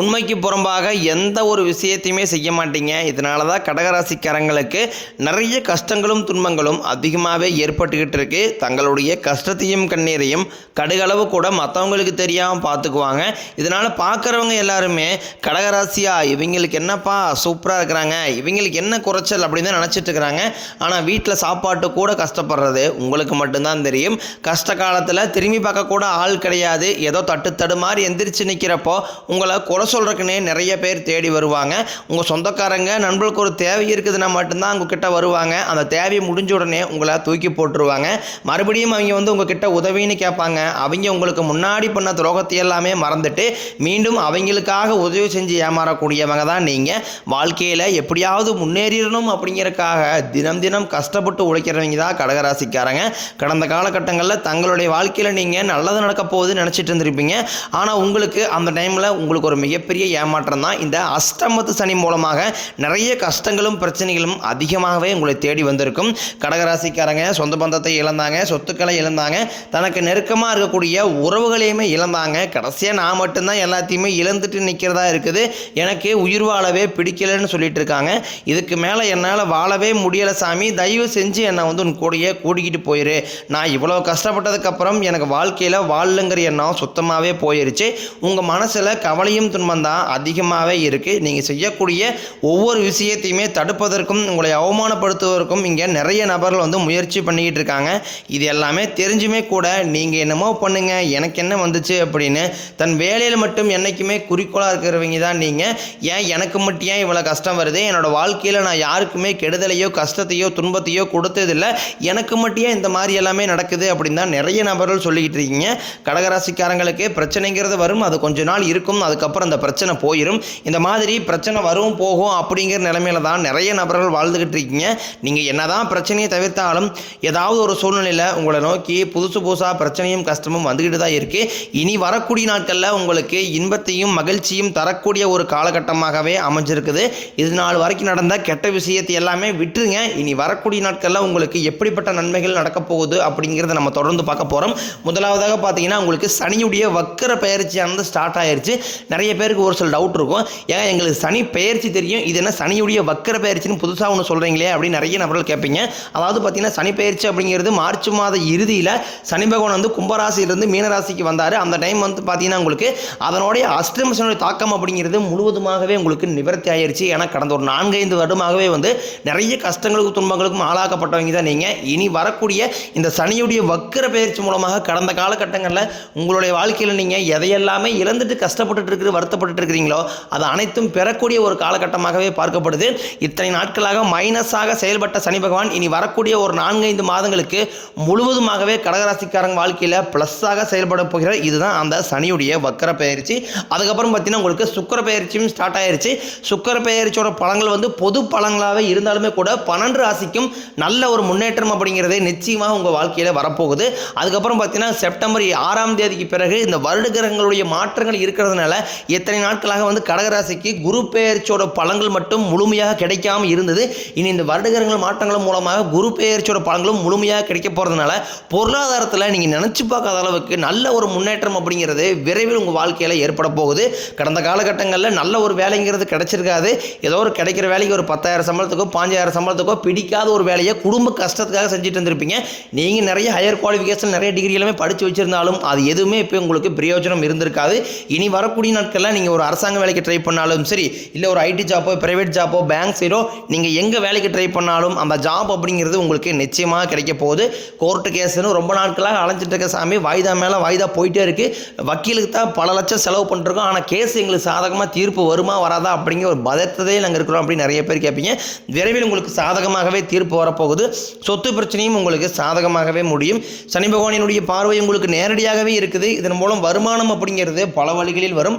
உண்மைக்கு புறம்பாக எந்த ஒரு விஷயத்தையுமே செய்ய மாட்டீங்க. இதனால தான் கடகராசிக்காரங்களுக்கு நிறைய கஷ்டங்களும் துன்பங்களும் அதிகமாகவே ஏற்பட்டுக்கிட்டு இருக்கு தங்களுடைய கஷ்டத்தையும் கண்ணீரையும் கடுகளவு கூட மற்றவங்களுக்கு தெரியாமல் பார்த்துக்குவாங்க இதனால் பார்க்குறவங்க எல்லாருமே கடகராசியா இவங்களுக்கு என்னப்பா சூப்பராக இருக்கிறாங்க இவங்களுக்கு என்ன குறைச்சல் அப்படின்னு தான் நினச்சிட்டு இருக்கிறாங்க. ஆனால் வீட்டில் சாப்பாட்டு கூட கஷ்டப்படுறது உங்களுக்கு மட்டும்தான் தெரியும். கஷ்ட காலத்தில் திரும்பி பார்க்க கூட ஆள் கிடையாது. ஏதோ தட்டு தடு மாதிரி எந்திரிச்சு நிற்கிறப்போ உங்களை குறை சொல்கிறக்குன்னே நிறைய பேர் தேடி வருவாங்க. உங்கள் சொந்தக்காரங்க நண்பர்களுக்கு ஒரு தேவை இருக்குதுன்னா மட்டும்தான் உங்ககிட்ட வருவாங்க. அந்த தேவையை முடிஞ்ச உடனே உங்களை தூக்கி போட்டுருவாங்க. மறுபடியும் அவங்க வந்து உங்ககிட்ட உதவின்னு கேட்பாங்க. அவங்க உங்களுக்கு முன்னாடி பண்ண துரோகத்தை எல்லாமே மறந்துட்டு மீண்டும் அவங்களுக்காக உதவி செஞ்சு ஏமாறக்கூடியவங்க தான் நீங்கள் வாழ்க்கையில் எப்படியாவது முன்னேறிடணும் அப்படிங்கிறக்காக தினம் தினம் கஷ்டப்பட்டு உழைக்கிறவங்க தான் கடகராசிக்காரங்க. கடந்த காலகட்டங்களில் தங்களுடைய வாழ்க்கையில் நீங்கள் நல்லது நடக்க போகுதுன்னு நினச்சிட்டு இருந்திருப்பீங்க. ஆனால் உங்களுக்கு அந்த டைமில் உங்களுக்கு ஒரு மிகப்பெரிய ஏமாற்றம் தான் இந்த அஷ்டமத்து சனி மூலமாக நிறைய கஷ்டங்களும் பிரச்சனைகளும் அதிகமாகவே உங்களை தேடி வந்திருக்கும். கடகராசிக்காரங்க சொந்த பந்தத்தை இழந்தாங்க சொத்துக்களை இழந்தாங்க தனக்கு நெருக்கமாக இருக்கக்கூடிய உறவுகளையுமே இழந்தாங்க. கடைசியாக நான் மட்டும்தான் எல்லாத்தையுமே இழந்துட்டு நிற்கிறதா இருக்குது. எனக்கு உயிர் வாழவே பிடிக்கலன்னு சொல்லிட்டு இருக்காங்க. இதுக்கு மேலே என்னால் வாழவே முடியலை சாமி. தயவு செஞ்சு என்னை வந்து உன் கூடயே கூட்டிக்கிட்டு போயிரு. நான் இவ்வளோ கஷ்டப்பட்டதுக்கப்புறம் எனக்கு வாழ்க்கையில் வாழலுங்கிற எண்ணம் சுத்தமாகவே போயிருச்சு. உங்கள் மனசில் கவலையும் துன்பம் தான் அதிகமாகவே இருக்குது நீங்கள் செய்யக்கூடிய ஒவ்வொரு விஷயத்தையுமே தடுப்பதற்கும் உங்களை அவமானப்படுத்துவதற்கும் இங்கே நிறைய நபர்கள் வந்து முயற்சி பண்ணிக்கிட்டு இருக்காங்க. இது எல்லாமே தெரிஞ்சுமே கூட நீங்கள் என்னமோ பண்ணுங்கள் எனக்கு என்ன வந்துச்சு அப்படின்னு தன் வேலையில் மட்டும் என்றைக்குமே குறிக்கோளாக இருக்கிறவங்க தான் நீங்கள் ஏன் எனக்கு மட்டும் ஏன் இவ்வளோ கஷ்டம் வருது? என்னோடய வாழ்க்கையில் நான் யாருக்குமே கெடுதலையோ கஷ்டத்தையோ துன்பத்தையோ கொடுத்ததில்லை. எனக்கு மட்டும் ஏன் இந்த மாதிரி எல்லாமே நடக்குது அப்படின்னு தான் நிறைய நபர்கள் சொல்லிக்கிட்டு இருக்கீங்க. கடகராசிக்காரங்களுக்கு பிரச்சனைங்கிறது வரும். அது கொஞ்ச நாள் இருக்கும். அதுக்கப்புறம் அந்த பிரச்சனை போயிடும் இந்த மாதிரி பிரச்சனை வரும் போகும் அப்படிங்கிற நிலைமையில தான் நிறைய நபர்கள் வாழ்ந்துக்கிட்டு இருக்கீங்க. நீங்கள் என்னதான் பிரச்சனையை தவிர்த்தாலும் ஏதாவது ஒரு சூழ்நிலையில் உங்களை நோக்கி புதுசு புதுசாக பிரச்சனையும் கஷ்டமும் வந்துக்கிட்டு தான் இருக்குது இனி வரக்கூடிய நாட்களில் உங்களுக்கு இன்பத்தையும் மகிழ்ச்சியும் தரக்கூடிய ஒரு காலகட்டமாகவே அமைஞ்சிருக்குது. இது நாள் வரைக்கும் நடந்த கெட்ட விஷயத்தை எல்லாமே விட்டுருங்க. இனி வரக்கூடிய நாட்களில் உங்களுக்கு எப்படிப்பட்ட நன்மைகள் நடக்க போகுது அப்படிங்கிறத நம்ம தொடர்ந்து பார்க்க போகிறோம் முதலாவதாக பார்த்தீங்கன்னா உங்களுக்கு சனியுடைய வக்கர பயிற்சியானது ஸ்டார்ட் ஆயிருச்சு. நிறைய பேருக்கு ஒரு சில டவுட் இருக்கும். ஏன் எங்களுக்கு சனி பெயர்ச்சி தெரியும். இது என்ன சனியுடைய வக்கர பயிற்சின்னு புதுசாக ஒன்று சொல்கிறீங்களே அப்படின்னு நிறைய நபர்கள் கேட்பீங்க. அதாவது பார்த்தீங்கன்னா சனி பயிற்சி அப்படிங்கிறது மார்ச் மாத இறுதியில் சனி பகவான் வந்து கும்பராசியிலிருந்து மீனராசிக்கு வந்தார். அந்த டைம் வந்து பார்த்தீங்கன்னா உங்களுக்கு அதனுடைய அஷ்டமசனுடைய தாக்கம் அப்படிங்கிறது முழுவதுமாகவே உங்களுக்கு நிவர்த்தி ஆயிடுச்சு ஏன்னா கடந்த ஒரு நான்கைந்து வருடமாகவே வந்து நிறைய கஷ்டங்களுக்கும் துன்பங்களுக்கும் ஆளாக்கப்பட்டவங்க தான் நீங்கள் இனி வரக்கூடிய இந்த சனியுடைய வக்கர பயிற்சி மூலமாக கடந்த காலகட்டங்களில் உங்களுடைய வாழ்க்கையில் நீங்கள் எதையெல்லாமே இழந்துட்டு கஷ்டப்பட்டுட்டு இருக்கிற வருத்தப்பட்டு இருக்கிறீங்களோ அது அனைத்தும் பெறக்கூடிய ஒரு காலகட்டமாகவே பார்க்கப்படுது. இத்தனை நாட்களாக மைனஸாக செயல்பட்ட சனி பகவான் இனி வரக்கூடிய ஒரு நான்கைந்து மாதங்களுக்கு முழுவதுமாகவே கடகராசிக்காரங்க வாழ்க்கையில் ப்ளஸ்ஸாக செயல்பட போகிற இதுதான் அந்த சனியுடைய வக்கர பயிற்சி அதுக்கப்புறம் பார்த்தீங்கன்னா உங்களுக்கு சுக்கர பயிற்சியும் ஸ்டார்ட் ஆயிருச்சு. சுக்கர பயிற்சியோட பழங்கள் வந்து பொது பழங்களாகவே இருந்தாலுமே கூட பன்னெண்டு ராசிக்கும் நல்ல ஒரு முன்னேற்றம் அப்படிங்கிறது நிச்சயமாக உங்கள் வாழ்க்கையில் வரப்போகுது. அதுக்கப்புறம் பார்த்தீங்கன்னா செப்டம்பர் ஆறாம் தேதிக்கு பிறகு இந்த வருட கிரகங்களுடைய மாற்றங்கள் இருக்கிறதுனால எத்தனை நாட்களாக வந்து கடகராசிக்கு குரு பெயர்ச்சியோட பலன்கள் மட்டும் முழுமையாக கிடைக்காம இருந்தது. இனி இந்த வருடகரங்கள் மாற்றங்கள் மூலமாக குரு பெயர்ச்சியோட பலன்களும் முழுமையாக கிடைக்க போகிறதுனால பொருளாதாரத்தில் நீங்கள் நினச்சி பார்க்காத அளவுக்கு நல்ல ஒரு முன்னேற்றம் அப்படிங்கிறது விரைவில் உங்கள் வாழ்க்கையில் ஏற்பட போகுது. கடந்த காலகட்டங்களில் நல்ல ஒரு வேலைங்கிறது கிடைச்சிருக்காது. ஏதோ ஒரு கிடைக்கிற வேலைக்கு ஒரு பத்தாயிரம் சம்பளத்துக்கோ பாஞ்சாயிரம் சம்பளத்துக்கோ பிடிக்காத ஒரு வேலையை குடும்ப கஷ்டத்துக்காக செஞ்சுட்டு இருந்திருப்பீங்க நீங்கள் நிறைய ஹையர் குவாலிஃபிகேஷன் நிறைய டிகிரி எல்லாமே படித்து வச்சுருந்தாலும் அது எதுவுமே இப்போ உங்களுக்கு பிரயோஜனம் இருந்திருக்காது. இனி வரக்கூடிய நாட்கள்லாம் நீங்கள் ஒரு அரசாங்க வேலைக்கு ட்ரை பண்ணாலும் சரி இல்லை ஒரு ஐடி ஜாப்போ ப்ரைவேட் ஜாப்போ பேங்க் சைடோ நீங்கள் எங்கே வேலைக்கு ட்ரை பண்ணாலும் அந்த ஜாப் அப்படிங்கிறது உங்களுக்கு நிச்சயமாக கிடைக்க போகுது. கோர்ட்டு கேஸ்னு ரொம்ப நாட்களாக அலைஞ்சிட்டு இருக்க சாமி வாய்தா மேலே வாய்தா போயிட்டே இருக்குது வக்கீலுக்கு தான் பல லட்சம் செலவு பண்ணிருக்கோம். ஆனால் கேஸ் எங்களுக்கு சாதகமாக தீர்ப்பு வருமா வராதா அப்படிங்கிற ஒரு பதத்ததே நாங்கள் இருக்கிறோம் அப்படின்னு நிறைய பேர் கேட்பீங்க விரைவில் உங்களுக்கு சாதகமாகவே தீர்ப்பு வரப்போகுது. சொத்து பிரச்சனையும் உங்களுக்கு சாதகமாகவே முடியும். சனி பகவானினுடைய பார்வை உங்களுக்கு நேரடியாகவே இருக்குது. இதன் மூலம் வருமானம் அப்படிங்கிறது பல வழிகளில் வரும்.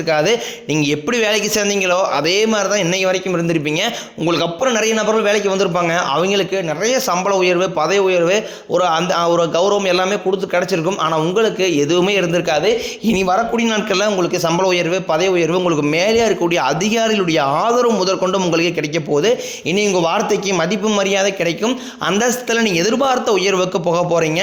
இருக்காது. நீங்கள் எப்படி வேலைக்கு சேர்ந்தீங்களோ அதே மாதிரி தான் இன்னைக்கு வரைக்கும் இருந்திருப்பீங்க. உங்களுக்கு அப்புறம் நிறைய நபர்கள் வேலைக்கு வந்திருப்பாங்க. அவங்களுக்கு நிறைய சம்பள உயர்வு பதவி உயர்வு ஒரு அந்த ஒரு கௌரவம் எல்லாமே கொடுத்து கிடைச்சிருக்கும். ஆனால் உங்களுக்கு எதுவுமே இருந்திருக்காது. இனி வரக்கூடிய நாட்களில் உங்களுக்கு சம்பள உயர்வு பதவி உயர்வு உங்களுக்கு மேலே இருக்கக்கூடிய அதிகாரிகளுடைய ஆதரவு முதற்கொண்டும் உங்களுக்கு கிடைக்க போகுது. இனி உங்கள் வார்த்தைக்கு மதிப்பு மரியாதை கிடைக்கும். அந்தஸ்தில் நீங்கள் எதிர்பார்த்த உயர்வுக்கு போக போகிறீங்க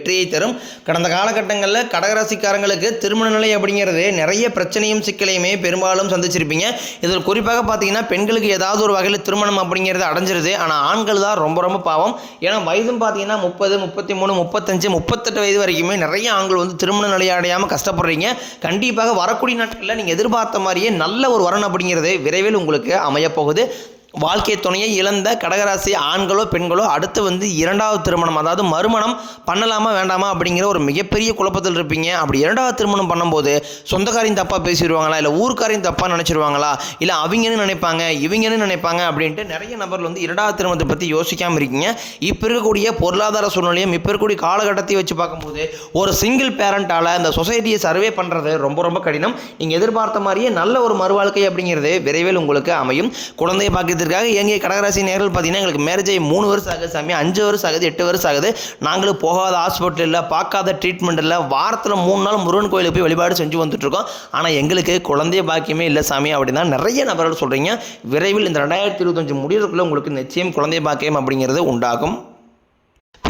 வெற்றியை தரும். கடந்த காலகட்டங்களில் கடகராசிக்காரங்களுக்கு திருமண நிலை அப்படிங்கிறது நிறைய பிரச்சனையும் சிக்கலையுமே பெரும்பாலும் சந்திச்சிருப்பீங்க. இதில் குறிப்பாக பார்த்தீங்கன்னா பெண்களுக்கு ஏதாவது ஒரு வகையில் திருமணம் அப்படிங்கிறது அடைஞ்சிருது. ஆனால் ஆண்கள் தான் ரொம்ப ரொம்ப பாவம். ஏன்னா வயதும் பார்த்தீங்கன்னா முப்பது முப்பத்தி மூணு முப்பத்தஞ்சு முப்பத்தெட்டு வயது வரைக்குமே நிறைய ஆண்கள் வந்து திருமண நிலை அடையாமல் கஷ்டப்படுறீங்க. கண்டிப்பாக வரக்கூடிய நாட்களில் நீங்கள் எதிர்பார்த்த மாதிரியே நல்ல ஒரு வரன் அப்படிங்கிறது விரைவில் உங்களுக்கு அமையப்போகுது. வாழ்க்கை துணையை இழந்த கடகராசி ஆண்களோ பெண்களோ அடுத்து வந்து இரண்டாவது திருமணம் அதாவது மறுமணம் பண்ணலாமா வேண்டாமா அப்படிங்கிற ஒரு மிகப்பெரிய குழப்பத்தில் இருப்பீங்க. அப்படி இரண்டாவது திருமணம் பண்ணும்போது சொந்தக்காரையும் தப்பாக பேசிடுவாங்களா இல்லை ஊருக்காரையும் தப்பாக நினச்சிருவாங்களா இல்லை அவங்கன்னு நினைப்பாங்க இவங்கன்னு நினைப்பாங்க அப்படின்ட்டு நிறைய நபர்கள் வந்து இரண்டாவது திருமணத்தை பற்றி யோசிக்காமல் இருக்கீங்க. இப்போ இருக்கக்கூடிய பொருளாதார சூழ்நிலையும் இப்போ இருக்கக்கூடிய காலகட்டத்தை வச்சு பார்க்கும்போது ஒரு சிங்கிள் பேரண்டால் இந்த சொசைட்டியை சர்வே பண்ணுறது ரொம்ப ரொம்ப கடினம். நீங்கள் எதிர்பார்த்த மாதிரியே நல்ல ஒரு மறுவாழ்க்கை அப்படிங்கிறது விரைவில் உங்களுக்கு அமையும். குழந்தையை காரணத்திற்காக எங்கே கடகராசி நேர்கள் பார்த்தீங்கன்னா எங்களுக்கு மேரேஜ் ஆகி மூணு வருஷம் ஆகுது சாமி. அஞ்சு வருஷம் ஆகுது எட்டு வருஷம் ஆகுது. நாங்களும் போகாத ஹாஸ்பிட்டல் இல்லை பார்க்காத ட்ரீட்மெண்ட் இல்லை. வாரத்தில் மூணு நாள் முருகன் கோயிலுக்கு போய் வழிபாடு செஞ்சு வந்துட்டுருக்கோம். ஆனால் எங்களுக்கு குழந்தைய பாக்கியமே இல்லை சாமி அப்படின்னா நிறைய நபர்கள் சொல்கிறீங்க விரைவில் இந்த ரெண்டாயிரத்தி இருபத்தஞ்சு முடியறதுக்குள்ளே உங்களுக்கு நிச்சயம் குழந்தை பாக்கியம் அப்படிங்கிறது உண்டாகும்.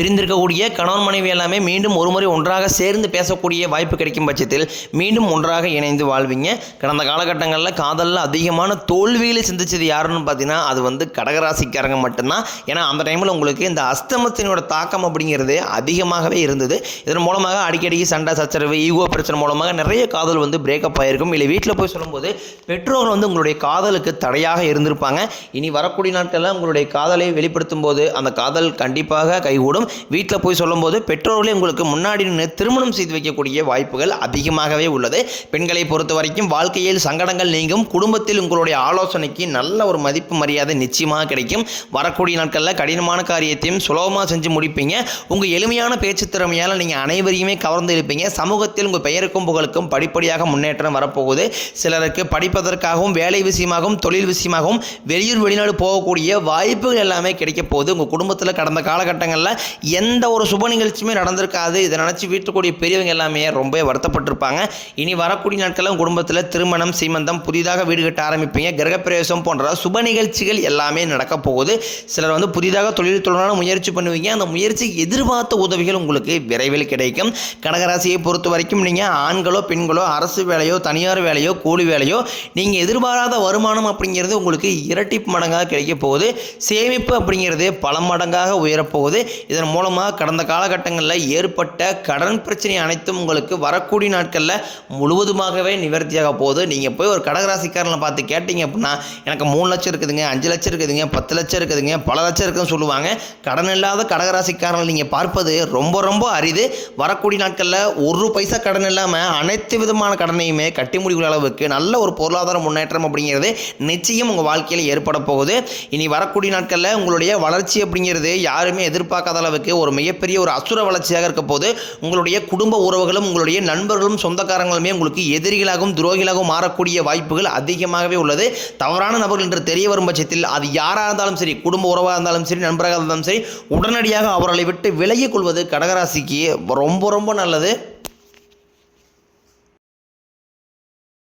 பிரிந்திருக்கக்கூடிய கணவன் மனைவி எல்லாமே மீண்டும் ஒரு முறை ஒன்றாக சேர்ந்து பேசக்கூடிய வாய்ப்பு கிடைக்கும் பட்சத்தில் மீண்டும் ஒன்றாக இணைந்து வாழ்வீங்க. கடந்த காலகட்டங்களில் காதலில் அதிகமான தோல்விகளை சிந்திச்சது யாருன்னு பார்த்தீங்கன்னா அது வந்து கடகராசிக்காரங்க மட்டும்தான். ஏன்னா அந்த டைமில் உங்களுக்கு இந்த அஸ்தமத்தினோட தாக்கம் அப்படிங்கிறது அதிகமாகவே இருந்தது. இதன் மூலமாக அடிக்கடி சண்டை சச்சரவு ஈகோ பிரச்சனை மூலமாக நிறைய காதல் வந்து பிரேக்கப் ஆகிருக்கும் இல்லை வீட்டில் போய் சொல்லும்போது பெற்றோர்கள் வந்து உங்களுடைய காதலுக்கு தடையாக இருந்திருப்பாங்க. இனி வரக்கூடிய நாட்களில் உங்களுடைய காதலை வெளிப்படுத்தும் போது அந்த காதல் கண்டிப்பாக கைகூடும். வீட்டில் போய் சொல்லும்போது பெற்றோர்களே உங்களுக்கு முன்னாடி நின்று திருமணம் செய்து வைக்கக்கூடிய வாய்ப்புகள் அதிகமாகவே உள்ளது. பெண்களை பொறுத்த வரைக்கும் வாழ்க்கையில் சங்கடங்கள் நீங்கும். குடும்பத்தில் உங்களுடைய ஆலோசனைக்கு நல்ல ஒரு மதிப்பு மரியாதை நிச்சயமாக கிடைக்கும். வரக்கூடிய நாட்களில் கடினமான காரியத்தையும் சுலபமாக செஞ்சு முடிப்பீங்க. உங்கள் எளிமையான பேச்சு திறமையால் நீங்கள் அனைவரையுமே கவர்ந்து இருப்பீங்க சமூகத்தில் உங்கள் பெயருக்கும் புகழுக்கும் படிப்படியாக முன்னேற்றம் வரப்போகுது. சிலருக்கு படிப்பதற்காகவும் வேலை விஷயமாகவும் தொழில் விஷயமாகவும் வெளியூர் வெளிநாடு போகக்கூடிய வாய்ப்புகள் எல்லாமே கிடைக்க போகுது. உங்கள் குடும்பத்தில் கடந்த காலகட்டங்களில் எந்த ஒரு சுப நிகழ்ச்சியுமே நடந்திருக்காது. இதை நினச்சி வீட்டுக்கூடிய பெரியவங்க எல்லாமே ரொம்ப வருத்தப்பட்டிருப்பாங்க. இனி வரக்கூடிய நாட்களில் குடும்பத்தில் திருமணம் சீமந்தம் புதிதாக வீடு கட்ட ஆரம்பிப்பீங்க. கிரகப்பிரவேசம் போன்ற சுப நிகழ்ச்சிகள் எல்லாமே நடக்க போகுது. சிலர் வந்து புதிதாக தொழில் தொடரான முயற்சி பண்ணுவீங்க. அந்த முயற்சி எதிர்பார்த்த உதவிகள் உங்களுக்கு விரைவில் கிடைக்கும். கடகராசியை பொறுத்த வரைக்கும் நீங்கள் ஆண்களோ பெண்களோ அரசு வேலையோ தனியார் வேலையோ கூலி வேலையோ நீங்கள் எதிர்பாராத வருமானம் அப்படிங்கிறது உங்களுக்கு இரட்டிப்பு மடங்காக கிடைக்க போகுது. சேமிப்பு அப்படிங்கிறது பல மடங்காக உயரப்போகுது இதன் மூலமாக கடந்த காலகட்டங்களில் ஏற்பட்ட கடன் பிரச்சனை அனைத்தும் உங்களுக்கு வரக்கூடிய நாட்களில் முழுவதுமாகவே நிவர்த்தியாக போகுது. நீங்கள் போய் ஒரு கடகராசிக்காரனை பார்த்து கேட்டீங்க அப்படின்னா எனக்கு மூணு லட்சம் இருக்குதுங்க அஞ்சு லட்சம் இருக்குதுங்க பத்து லட்சம் இருக்குதுங்க பல லட்சம் இருக்குதுன்னு சொல்லுவாங்க. கடன் இல்லாத கடகராசிக்காரனை நீங்கள் பார்ப்பது ரொம்ப ரொம்ப அரிது. வரக்கூடிய நாட்களில் ஒரு பைசா கடன் இல்லாமல் அனைத்து விதமான கடனையுமே கட்டி முடிக்கிற அளவுக்கு நல்ல ஒரு பொருளாதார முன்னேற்றம் அப்படிங்கிறது நிச்சயம் உங்கள் வாழ்க்கையில் ஏற்பட போகுது. இனி வரக்கூடிய நாட்களில் உங்களுடைய வளர்ச்சி அப்படிங்கிறது யாருமே எதிர்பார்க்காத அளவு அளவுக்கு ஒரு மிகப்பெரிய ஒரு அசுர வளர்ச்சியாக இருக்க போது உங்களுடைய குடும்ப உறவுகளும் உங்களுடைய நண்பர்களும் சொந்தக்காரங்களுமே உங்களுக்கு எதிரிகளாகவும் துரோகிகளாகவும் மாறக்கூடிய வாய்ப்புகள் அதிகமாகவே உள்ளது. தவறான நபர்கள் என்று தெரிய வரும் பட்சத்தில் அது யாராக இருந்தாலும் சரி குடும்ப உறவாக இருந்தாலும் சரி நண்பராக இருந்தாலும் சரி உடனடியாக அவர்களை விட்டு விலகிக் கொள்வது கடகராசிக்கு ரொம்ப ரொம்ப நல்லது.